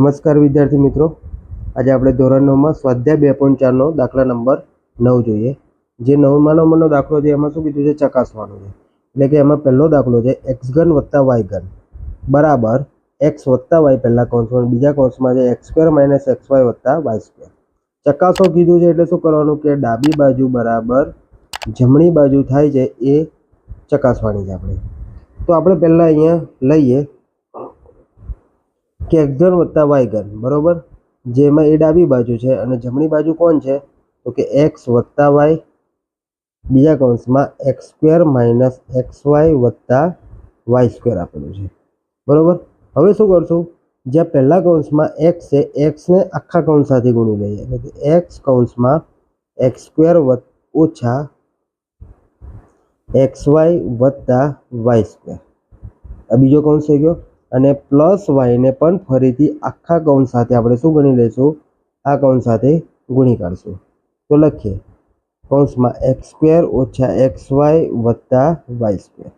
નમસ્કાર વિદ્યાર્થી મિત્રો. આજે આપણે ધોરણ નવમાં સ્વાધ્યાય બે પોઈન્ટ ચારનો દાખલા નંબર નવ જોઈએ. જે નવમાં નંબરનો દાખલો છે, એમાં શું કીધું છે? ચકાસવાનું છે. એટલે કે એમાં પહેલો દાખલો છે એક્સ ઘન વત્તા વાય ઘન બરાબર એક્સ વત્તા વાય પહેલા અને બીજા કૌંસમાં છે x square minus x y વત્તા વાય સ્ક્વેર ચકાસો કીધું છે એટલે શું કરવાનું કે ડાબી બાજુ બરાબર, જમણી બાજુ થાય છે એ ચકાસવાની છે આપણે. તો આપણે પહેલાં અહીંયા લઈએ. કે એક્ઝોન વત્તા વાય ઘન બરાબર? જેમાં એ ડાબી બાજુ છે અને જમણી બાજુ કોણ છે? તો કે એક્સ વત્તા વાય, બીજા કૌંસમાં x square minus x y વત્તા વાય સ્ક્વેર આપેલું છે. બરાબર? હવે શું કરશું? જ્યાં પહેલા કૌંસમાં એક્સ છે, એક્સને આખા કૌંસ સાથે ગુણી લઈએ. એટલે કે એક્સ કૌંસમાં એક્સ સ્ક્વેર ઓછા એક્સ વાય વત્તા વાય સ્ક્વેર. આ બીજો કૌંસ થઈ ગયો. અને પ્લસ વાયને પણ ફરીથી આખા કૌંસ સાથે આપણે શું ગણી લઈશું? આ કૌંસ સાથે ગુણી કાઢશું. તો લખીએ. કૌંસમાં એક્સ સ્ક્વેર ઓછા એક્સ વાય વત્તા વાય સ્ક્વેર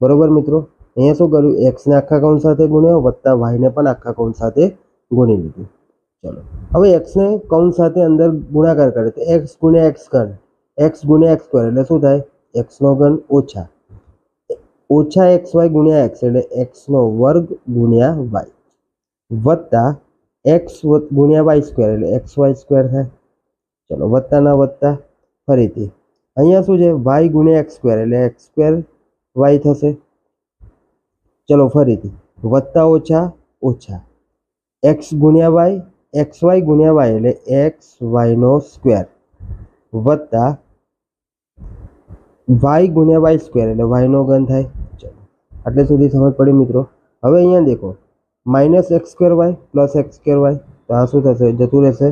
બરોબર મિત્રો? અહીંયા શું કર્યું? એક્સને આખા કૌંસ સાથે ગુણ્યો, વત્તા વાયને પણ આખા કૌંસ સાથે ગુણી લીધું. ચલો. હવે એક્સને કૌંસ સાથે અંદર ગુણાકાર કરે. તો એક્સ ગુણ્યા એક્સ ઘન એક્સ ગુણ્યા એક્સ સ્ક્વેર એટલે શું થાય? એક્સનો ઘન ઓછા ઓછા એક્સ વાય ગુણ્યા એક્સ એટલે એક્સનો વર્ગ ગુણ્યા વાય. વત્તા એક્સ ગુણ્યા વાય સ્ક્વેર એટલે એક્સ વાય સ્ક્વેર થાય. ચલો વત્તાના વત્તા ફરીથી. અહીંયા શું છે? વાય ગુણ્યા એક્સ સ્ક્વેર એટલે એક્સ સ્ક્વેર વાય થશે. ચલો, ફરીથી. વત્તા ઓછા ઓછા એક્સ ગુણ્યા વાય, એક્સ વાય ગુણ્યા વાય એટલે એક્સ વાયનો સ્ક્વેર. વત્તા વાય ગુણ્યા વાય સ્ક્વેર એટલે વાયનો ઘન થાય. આટલે સુધી સમજ પડી મિત્રો. હવે અહીંયા દેખો. Minus x square y plus x square y તો આ શું થશે? જતું રહેશે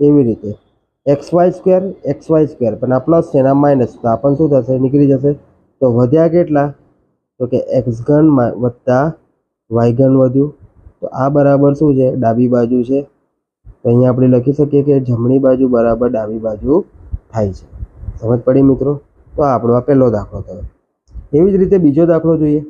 એવી રીતે. X y square x y square પણ આ પ્લસ છે આ માઇનસ તો આ પણ શું થશે? નીકળી જશે. તો વધ્યા કેટલા? તો કે એક્સ ઘન વત્તા વાય ઘન વધ્યું. તો આ બરાબર શું છે? ડાબી બાજુ છે. તો અહીંયા આપણે લખી શકીએ કે જમણી બાજુ બરાબર ડાબી બાજુ થાય છે. સમજ પડી મિત્રો? તો આપણો આ પહેલો દાખલો થયો. એવી જ રીતે બીજો દાખલો જોઈએ.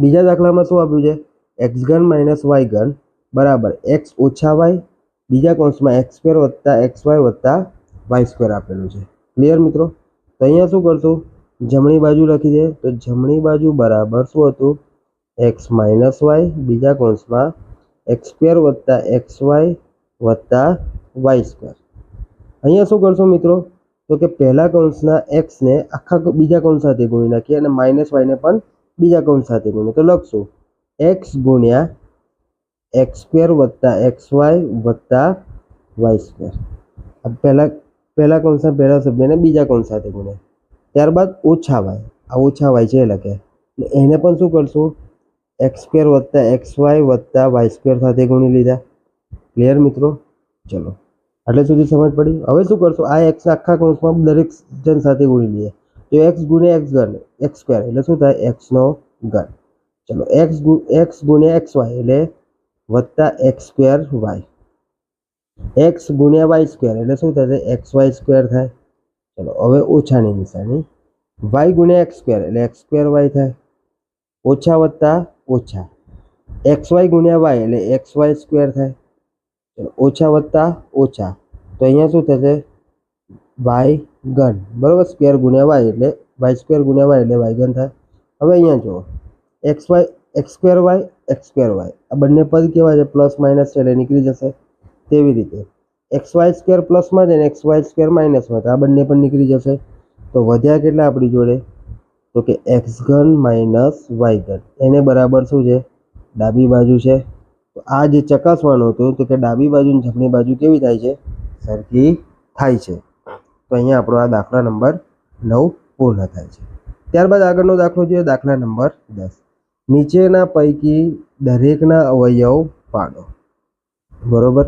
બીજા દાખલામાં શું આપ્યું છે? એક્સ ઘન માઇનસ વાય ઘન બરાબર એક્સ ઓછા વાય. બીજા કોન્સમાં એક્સ સ્ક્વેર વત્તા એક્સ વાય વત્તા વાય સ્ક્વેર આપેલું છે. ક્લિયર મિત્રો? તો અહીંયા શું કરશું? જમણી બાજુ લખી દે. તો જમણી બાજુ બરાબર શું હતું? X minus y. બીજા કોન્સમાં એક્સ સ્ક્વેર વત્તા એક્સ વાય વત્તા વાય સ્ક્વેર. અહીંયા શું કરશું મિત્રો? તો કે પહેલા કૌંસના એક્સને આખા બીજા કૌંસ સાથે ગુણી નાખીએ અને માઇનસ વાયને પણ બીજા કૌંસ સાથે ગુણીએ. તો લખશું. એક્સ ગુણ્યા એક્સ સ્ક્વેર વત્તા એક્સ વાય વત્તા વાય સ્ક્વેર પહેલા પહેલા કૌંસના પહેલા સભ્યને બીજા કૌંસ સાથે ગુણ્યા ત્યારબાદ ઓછા વાય આ ઓછા વાય છે એ લખે. એને પણ શું કરશું? એક્સ સ્ક્વેર વત્તા એક્સ વાય વત્તા વાય સ્ક્વેર સાથે ગુણી લીધા. ક્લિયર મિત્રો? ચલો. આટલે સુધી સમજ પડી? હવે શું કરશું? આ એક્સ આખા કૌંસમાં દરેક જણ સાથે ગુણી લઈએ. તો એક્સ ગુણ્યા એક્સ ઘન એક્સ સ્ક્વેર એટલે શું થાય? એક્સનો ઘન. ચલો એક્સ એક્સ ગુણ્યા એક્સ વાય એટલે વત્તા એક્સ સ્ક્વેર વાય એક્સ ગુણ્યા વાય સ્ક્વેર એટલે શું થશે? એક્સ વાય સ્ક્વેર થાય. ચલો, હવે ઓછાની નિશાની. વાય ગુણ્યા એક્સ સ્ક્વેર એટલે એક્સ સ્ક્વેર વાય થાય. ઓછા વત્તા ઓછા. એક્સ વાય ગુણ્યા વાય એટલે એક્સ વાય સ્ક્વેર થાય. ચલો ઓછા વત્તા ઓછા. તો અહીંયા શું થશે? વાય ઘન. બરાબર? સ્ક્વેર ગુણ્યા વાય એટલે વાય સ્ક્વેર ગુણ્યા વાય એટલે વાય ઘન થાય. હવે અહીંયા જુઓ. X y x square y x square y આ બંને પદ કેવા છે? પ્લસ માઇનસ છે એટલે નીકળી જશે. તેવી રીતે. એક્સ વાય સ્ક્વેર પ્લસમાં છે ને એક્સ વાય સ્ક્વેર માઇનસમાં આ બંને પણ નીકળી જશે. તો વધ્યા કેટલા આપણી જોડે? તો કે એક્સ ઘન માઇનસ વાય ઘન. એને બરાબર શું છે? ડાબી બાજુ છે. તો આ જે ચકાસવાનું હતું તો કે ડાબી બાજુ અને જમણી બાજુ કેવી થાય છે? સરખી થાય છે. તો અહીંયા આપણો આ દાખલા નંબર નવ પૂર્ણ થાય છે. ત્યારબાદ આગળનો દાખલો જોઈએ દાખલા નંબર દસ. નીચેના પૈકી દરેકના અવયવ પાડો. બરોબર?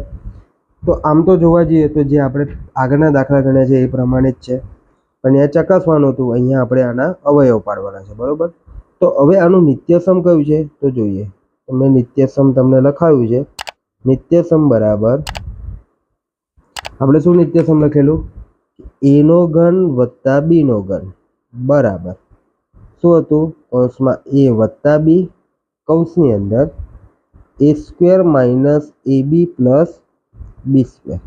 તો આમ તો જોવા જઈએ તો જે આપણે આગળના દાખલા ગણ્યા છે એ પ્રમાણે જ છે. પણ અહીંયા ચકાસવાનું હતું, અહીંયા આપણે આના અવયવ પાડવાના છે. બરોબર? તો હવે આનું નિત્યસમ કયું છે? તો જોઈએ. મેં નિત્યસમ તમને લખાવ્યું છે. નિત્યસમ બરાબર. આપણે શું નિત્યસમ લખેલું? એનો ઘન વત્તા બીનો ઘન. બરાબર. શું હતું? કૌંસમાં એ વત્તા બી કૌંસની અંદર a square minus a b plus b square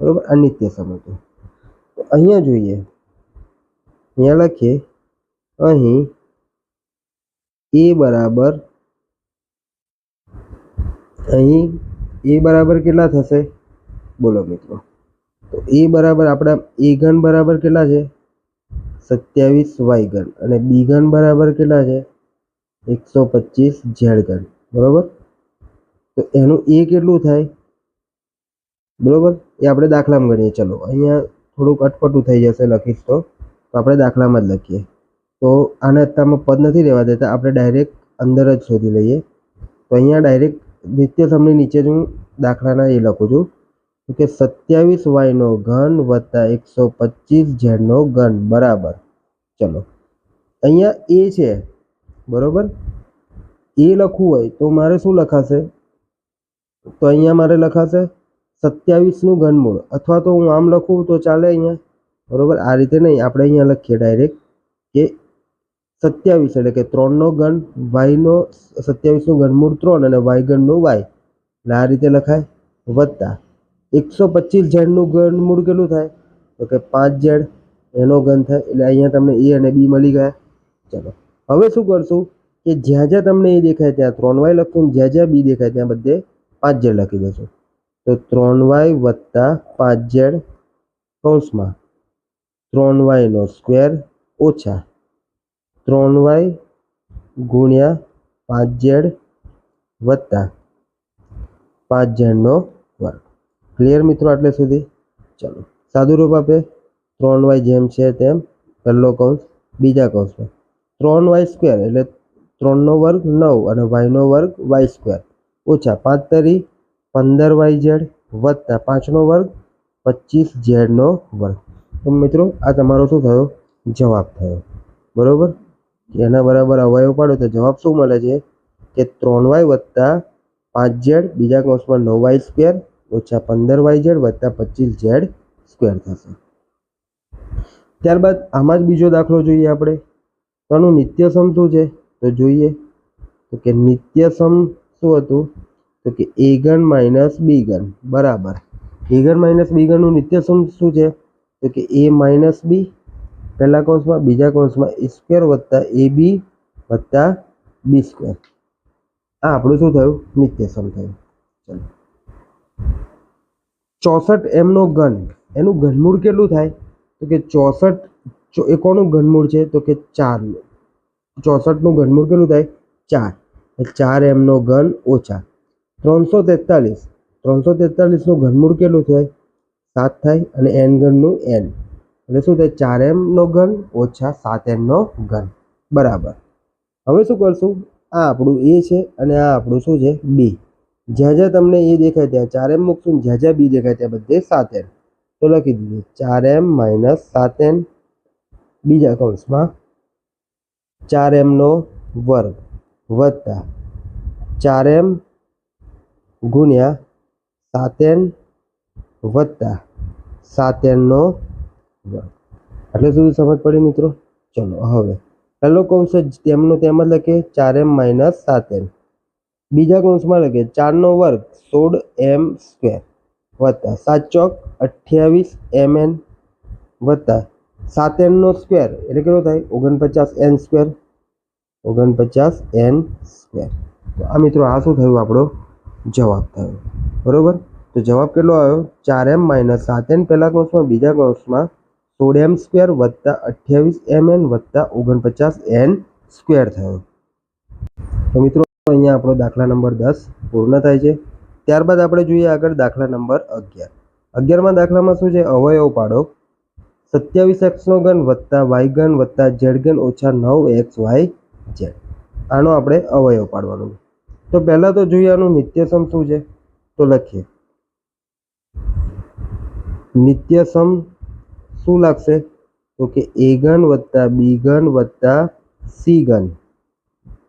બરાબર? આ નિત્યસમ હતું. અહીંયા જોઈએ. અહીંયા લખીએ. અહીં એ બરાબર અહીં એ બરાબર કેટલા થશે? બોલો મિત્રો. તો એ બરાબર આપણા એ ઘન બરાબર કેટલા છે? સત્યાવીસ વાય ઘન. અને બી ઘન બરાબર કેટલા છે? એકસો પચીસ ઝેડ ઘન. બરાબર? તો એનું એ કેટલું થાય? બરાબર? એ આપણે દાખલામાં ગણીએ. ચલો, અહીંયા થોડુંક અટપટું થઈ જશે, લખીશ તો. આપણે દાખલામાં જ લખીએ. તો આને અત્યારમાં પદ નથી રહેવા દેતા. આપણે ડાયરેક્ટ અંદર જ શોધી લઈએ. તો અહીંયા ડાયરેક્ટ નિત્ય સમની નીચે જ હું દાખલાના એ લખું છું. કે સત્યાવીસ વાયનો ઘન વત્તા એકસો પચીસ ઝેડનો ઘન, બરાબર. ચલો. અહીંયા એ છે, બરાબર? એ લખવું હોય તો મારે શું લખાશે? તો અહીંયા મારે લખાશે સત્યાવીસનું ઘનમૂળ. અથવા તો હું આમ લખું તો ચાલે અહીંયા. બરાબર? આ રીતે નહીં. આપણે અહીંયા લખીએ ડાયરેક્ટ કે સત્યાવીસ એટલે કે ત્રણનો ઘન, વાયનો સત્યાવીસનું ઘનમૂળ ત્રણ અને વાય ઘનનું વાય. એટલે આ રીતે લખાય. વત્તા એકસો પચીસ ઝેડનું ઘનમૂળ કેટલું થાય? તો કે પાંચ ઝેડ. એનો ઘન થાય. એટલે અહીંયા તમને એ અને બી મળી ગયા. ચલો. હવે શું કરશું? કે જ્યાં જ્યાં તમને એ દેખાય ત્યાં ત્રણ વાય લખશું. જ્યાં જ્યાં બી દેખાય ત્યાં બધે પાંચ ઝેડ લખી દેશું. તો ત્રણ વાય વત્તા પાંચ ઝેડ કૌંસમાં. ત્રણ વાયનો સ્ક્વેર ઓછા ત્રણ વાય ગુણ્યા પાંચ ઝેડ વત્તા પાંચ ઝેડનો વર્ગ. ક્લિયર મિત્રો આટલે સુધી? ચાલો. સાદુરૂપ આપે. ત્રણ વાય જેમ છે તેમ પહેલો કૌંસ બીજા કૌંસમાં. ત્રણ વાય સ્ક્વેર એટલે ત્રણનો વર્ગ નવ અને વાયનો વર્ગ વાય સ્ક્વેર. ઓછા પાંચ તરી પંદર વાય ઝેડ વત્તા પાંચનો વર્ગ પચીસ ઝેડનો વર્ગ. તો મિત્રો આ તમારો શું થયો? જવાબ થયો. બરોબર? એના બરાબર અવયવ પાડો તો જવાબ શું મળે છે? કે ત્રણ વાય વત્તા પાંચ ઝેડ બીજા કોષમાં નવ વાય સ્ક્વેર ઓછા પંદર વાય ઝેડ વત્તા પચીસ ઝેડ સ્ક્વેર થશે. ત્યારબાદ આમાં જ બીજો દાખલો જોઈએ આપણે. તો આનું નિત્યસમ શું છે? તો જોઈએ. તો કે નિત્યસમ શું હતું? તો કે એ ઘન માઇનસ બી ગન બરાબર. એ ઘન માઇનસ બી ગનનું નિત્યસમ શું છે? તો કે એ માઇનસ બી પહેલા કૌંસમાં, બીજા કૌંસમાં, એ સ્ક્વેર વત્તા એ બી વત્તા બી સ્ક્વેર આ આપણું શું થયું? નિત્યસમ થયું. ચલો. ચોસઠ એમનો ઘન. એનું ઘનમૂળ કેટલું થાય? તો કે ચોસઠ એ કોનું ઘનમૂળ છે? તો કે ચારનું. ચોસઠનું ઘનમૂળ કેટલું થાય? ચાર. ચાર એમનો ઘન ઓછા. ત્રણસો તેતાલીસ. ત્રણસો તેતાલીસનું ઘનમૂળ કેટલું થાય? સાત થાય અને એન ઘનનું એન એટલે શું થાય? ચાર એમનો ઘન ઓછા સાત એમનો ઘન. બરાબર. હવે શું કરશું? આ આપણું એ છે અને આ આપણું શું છે? બી જ્યાં જ્યાં તમને એ દેખાય ત્યાં ચાર એમ મૂકશું જ્યાં જ્યાં બી દેખાય ત્યાં બધે સાત એમ. તો લખી દીધું. ચાર એમ માઇનસ સાત એમ. બીજા કૌંસમાં ચાર એમનો વર્ગ વત્તા ચાર એમ ગુણ્યા સાત એમ વત્તા સાત વર્ગ એટલે સુધી સમજ પડી મિત્રો? ચલો, હવે. પહેલો કૌંસ જ તેમનો તેમ જ લખીએ, ચાર એમ માઇનસ સાત એમ બીજા કૌંસમાં લખીએ, ચારનો વર્ગ સોળ એમ સ્ક્વેર વત્તા સાત ચોક અઠ્યાવીસ એમ એન વત્તા સાત એનનો સ્ક્વેર એટલે કેટલો થાય? ઓગણપચાસ એન સ્ક્વેર ઓગણપચાસ એન સ્ક્વેર તો આ મિત્રો, આ શું થયું? આપણો જવાબ થયો. બરોબર? તો જવાબ કેટલો આવ્યો? ચાર એમ માઇનસ સાત એન. પહેલા કૌંસમાં બીજા કૌંસમાં સોળ સ્ક્વેર વત્તા અઠ્યાવીસ એમ એન વત્તા ઓગણપચાસ એન સ્ક્વેર થયો. તો મિત્રો, અહીંયા આપણો દાખલા નંબર દસ પૂર્ણ થાય છે. ત્યારબાદ આપણે જોઈએ આગળ દાખલા નંબર અગિયાર. અગિયારમાં દાખલામાં શું છે? અવયવ પાડો. સત્યાવીસ એક્સનો ઘન વત્તા વાય ઘન વત્તા ઝેડ ઘન ઓછા નવ એક્સ વાય ઝેડ. આનો આપણે અવયવ પાડવાનો તો પહેલાં તો જોઈએ આનું નિત્યસમ શું છે? તો લખીએ. નિત્યસમ શું લાગશે? તો કે એ ઘન વત્તા બી ઘન વત્તા સી ઘન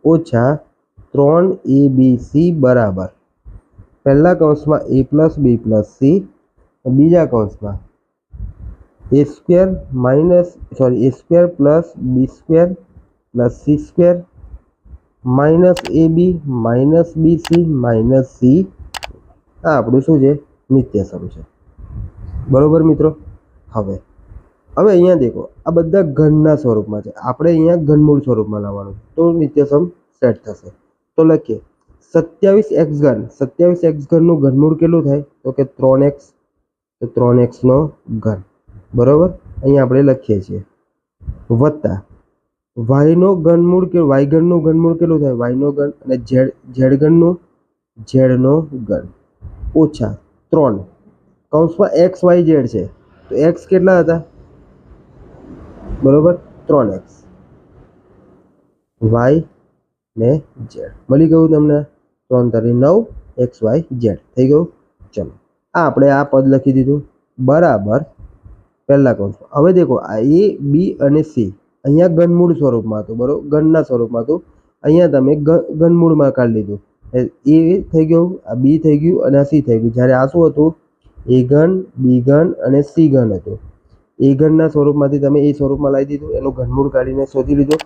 ઓછા ત્રણ એ બી સી બરાબર. પહેલા કૌંસમાં a plus b plus c બીજા કૌંસમાં a square minus, sorry a square plus b square plus c square minus a b minus b c minus c આ આપણું શું છે? નિત્યસમ છે. બરોબર મિત્રો? હવે હવે અહીંયા દેખો, આ બધા ઘનના સ્વરૂપમાં છે. આપણે અહીંયા ઘનમૂળ સ્વરૂપમાં લાવવાનું તો નિત્યસમ સેટ થશે. તો લખીએ, સત્યાવીસ એક્સ ઘન. સત્યાવીસ એક્સ ઘનનું ઘનમૂળ કેટલું થાય? તો કે ત્રણ એક્સ. તો ત્રણ એક્સનો ઘન. બરાબર? અહીંયા આપણે લખીએ છીએ, વત્તા. વાયનો ઘનમૂળ કે, વાય ઘનનું ઘનમૂળ કેટલું થાય? વાયનો ઘન અને ઝેડ ઝેડ ઘનનું, ઝેડનો ઘન. ઓછા ત્રણ. કૌંસમાં એક્સ વાય ઝેડ છે. તો એક્સ કેટલા હતા? બરોબર? ત્રણ એક્સ વાય ને ઝેડ મળી ગયું તમને? ત્રણ તારી નવ એક્સ વાય ઝેડ થઈ ગયું? ચલો. આ આપણે આ પદ લખી દીધું. બરાબર. પહેલાં કહું છું હવે દેખો, આ એ બી અને સી અહીંયા ઘનમૂળ સ્વરૂપમાં હતું બરોબર ગનના સ્વરૂપમાં હતું. અહીંયા તમે ગનમૂળમાં કાઢી લીધું. એ થઈ ગયું, આ બી થઈ ગયું અને આ સી થઈ ગયું. જ્યારે આ શું હતું? એ ઘન બી ઘન અને સી ઘન હતું. એ ઘનના સ્વરૂપમાંથી તમે એ સ્વરૂપમાં લાવી દીધું, એનું ઘનમૂળ કાઢીને શોધી લીધું.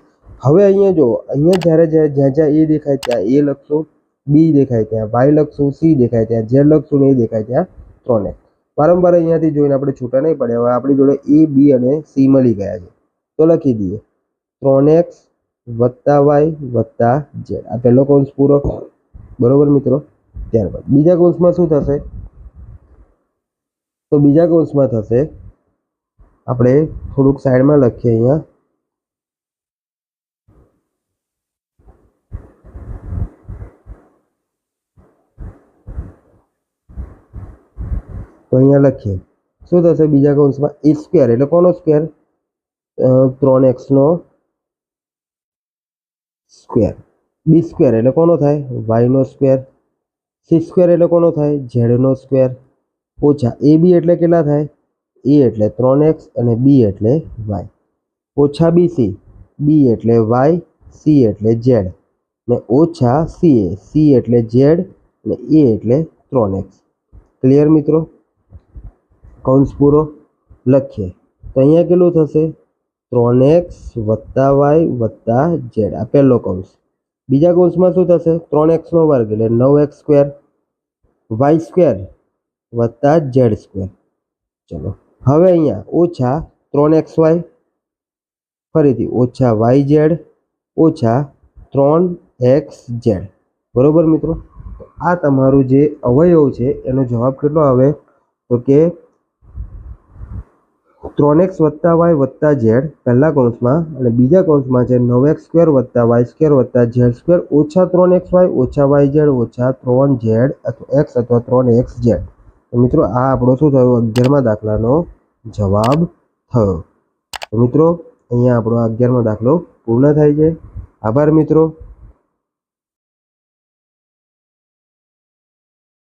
હવે અહીંયા જો અહીંયા જ્યારે જ્યાં જ્યાં એ દેખાય ત્યાં એ લખશો, બી દેખાય ત્યાં, વાય લખશું, સી દેખાય ત્યાં, ઝેડ લખશું ને એ દેખાય ત્યાં ત્રણ. વારંવાર અહીંયાથી જોઈને આપણે છૂટા નહીં પડ્યા હવે આપણી જોડે એ, બી અને સી મળી ગયા છે. તો લખી દઈએ. ત્રણ એક્સ વત્તા વાય વત્તા ઝેડ. આ પહેલો કૌંસ પૂરો. બરોબર મિત્રો? ત્યારબાદ. બીજા કૌંસમાં શું થશે? તો બીજા કૌંસમાં થશે આપણે થોડુંક સાઈડમાં લખીએ અહીંયા. તો અહીંયા લખીએ. શું થશે બીજા કૌંસમાં? A square. એટલે કોનો સ્ક્વેર? ત્રણ એક્સનો સ્ક્વેર. બી સ્ક્વેર. એટલે કોનો થાય? વાયનો સ્ક્વેર. સી સ્ક્વેર એટલે કોનો થાય? ઝેડનો સ્ક્વેર. ઓછા એ બી એટલે કેટલા થાય? એ એટલે ત્રણ એક્સ અને બી એટલે વાય ઓછા બી સી બી એટલે વાય સી એટલે ઝેડ ને ઓછા સી એ સી એટલે ઝેડ ને એ એટલે ત્રણ એક્સ ક્લિયર મિત્રો? કૌંસ પૂરો? લખીએ. તો અહીંયા કેટલું થશે? ત્રણ એક્સ વત્તા વાય વત્તા ઝેડ આ પહેલો કૌંસ. બીજા કૌંસમાં શું થશે? ત્રણ એક્સનો વર્ગ એટલે નવ એક્સ સ્ક્વેર વાય સ્ક્વેર વત્તા ઝેડ સ્ક્વેર ચલો. હવે અહીંયા ઓછા ત્રણ એક્સ વાય ફરીથી ઓછા વાય ઝેડ, ઓછા ત્રણ એક્સ ઝેડ. બરાબર મિત્રો? આ તમારું જે અવયવ છે, એનો જવાબ કેટલો આવે? તો કે ત્રણ એક્સ વત્તા વાય વત્તા ઝેડ પહેલા કૌંસમાં અને બીજા કૌંસમાં છે નવ એક્સ સ્ક્વેર વત્તા વાય સ્ક્વેર વત્તા ઝેડ સ્ક્વેર ઓછા ત્રણ એક્સ વાય ઓછા વાય ઝેડ ઓછા ત્રણ ઝેડ અથવા એક્સ અથવા ત્રણ એક્સ ઝેડ. મિત્રો, આ આપણો શું થયો? અગિયારમાં દાખલાનો જવાબ થયો. મિત્રો અહીંયા આપણો આ અગિયારમો દાખલો પૂર્ણ થાય છે. આભાર મિત્રો.